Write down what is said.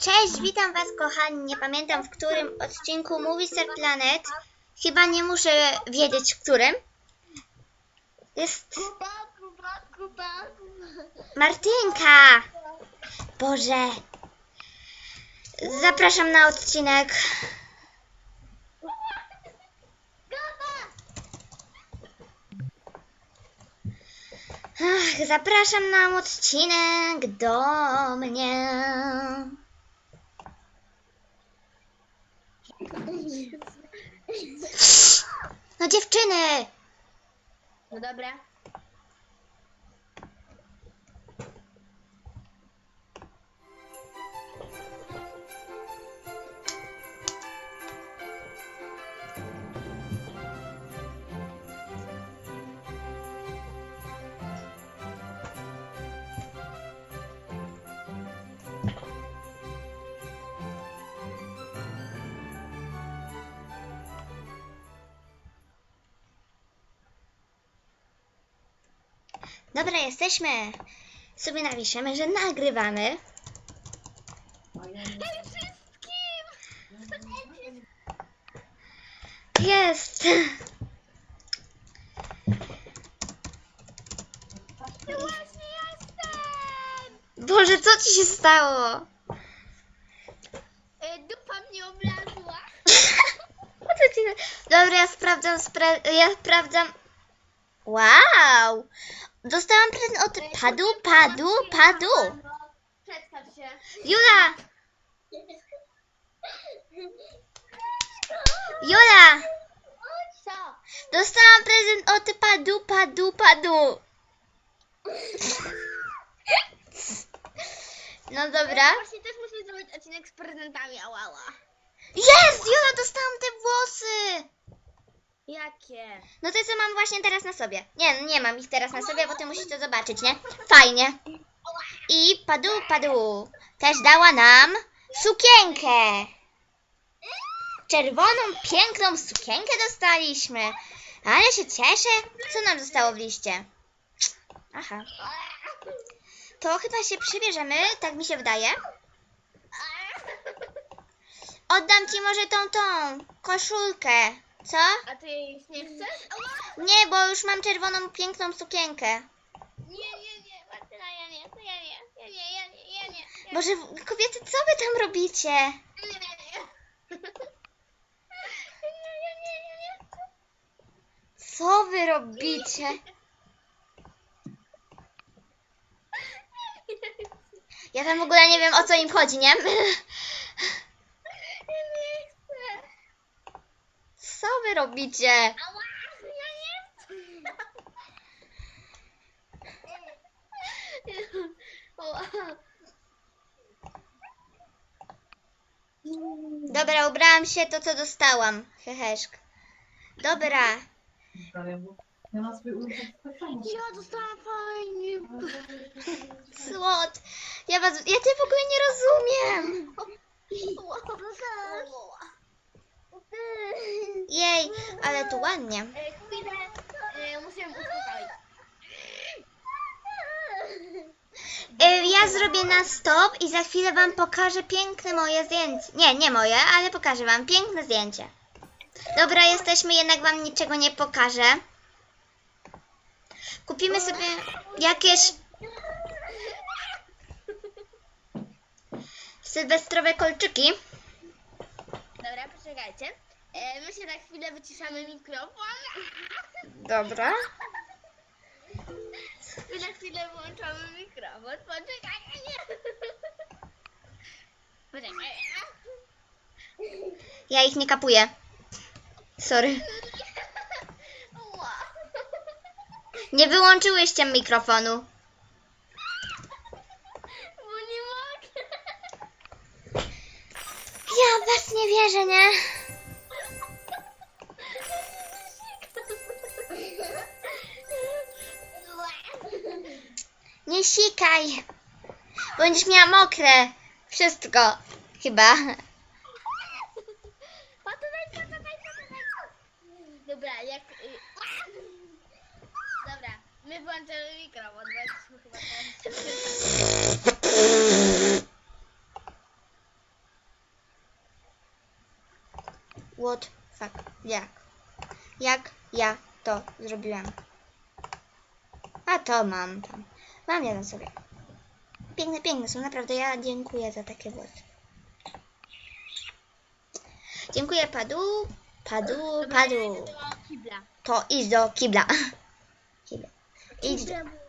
Cześć, witam was kochani. Nie pamiętam w którym odcinku Movie Star Planet. Chyba nie muszę wiedzieć w którym. Jest. Martynka. Boże. Zapraszam na odcinek. Ach, zapraszam na odcinek do mnie. No dziewczyny! No dobra. Dobra, jesteśmy. Sobie napiszemy, że nagrywamy. Hej wszystkim! Jest. Właśnie jestem! Boże, co ci się stało? E, dupa mnie oblazła. Co ci... Dobra, ja sprawdzam, spra- ja sprawdzam. Wow! Dostałam prezent od Padu, Padu, Padu. Przedstaw się. Jula! Jula! Co? Dostałam prezent od Padu, Padu, Padu. No dobra. Właśnie też muszę zrobić odcinek z prezentami, ałała. Jest! Jakie? No to co mam właśnie teraz na sobie. Nie, nie mam ich teraz na sobie, bo ty musisz to zobaczyć, nie? Fajnie. I padu, padu. Też dała nam sukienkę. Czerwoną, piękną sukienkę dostaliśmy. Ale się cieszę. Co nam zostało w liście? Aha. To chyba się przybierzemy, tak mi się wydaje. Oddam ci może tą, tą koszulkę. Co? A ty jej nie chcesz? Nie, bo już mam czerwoną, piękną sukienkę. Nie, nie, nie, Martyna, ja nie, to ja nie, ja nie, ja nie, ja nie. Ja Boże, kobiety, co wy tam robicie? Nie, nie, nie. Nie, nie, nie, nie, nie. Co wy robicie? Ja tam w ogóle nie wiem, o co im chodzi, nie? Ja nie chcę. Co wy robicie? Dobra, ubrałam się to, co dostałam. Heheszk. Dobra. Ja na swój urząd tak samo. Ja dostałam fajnie. Słod. Ja was, ja cię w ogóle nie rozumiem. Jej, ale tu ładnie. E, Chwilę, e, muszę ją uspokoić. Y, Ja zrobię na stop i za chwilę wam pokażę piękne moje zdjęcie. Nie, nie moje, ale pokażę wam piękne zdjęcie. Dobra, jesteśmy, jednak wam niczego nie pokażę. Kupimy sobie jakieś sylwestrowe kolczyki. Dobra, poczekajcie. E, my się na chwilę wyciszamy mikrofon. Dobra. My na chwilę włączamy mikrofon. Poczekajcie, nie. Poczekaj. Ja ich nie kapuję. Sorry. Nie wyłączyłyście mikrofonu. Bo nie mogę. Ja was nie wierzę, nie? nie sikaj. Będziesz miała mokre. Wszystko. Chyba. Dobra, jak... Y, dobra, my włączamy mikrofon, bo chyba. What fuck, jak? Jak ja to zrobiłam? A to mam tam. Mam jeden sobie. Piękne, piękne są, naprawdę. Ja dziękuję za takie włosy. Dziękuję, padu. Padu, padu. To idź do kibla. Kibla. Idź do... Kibla,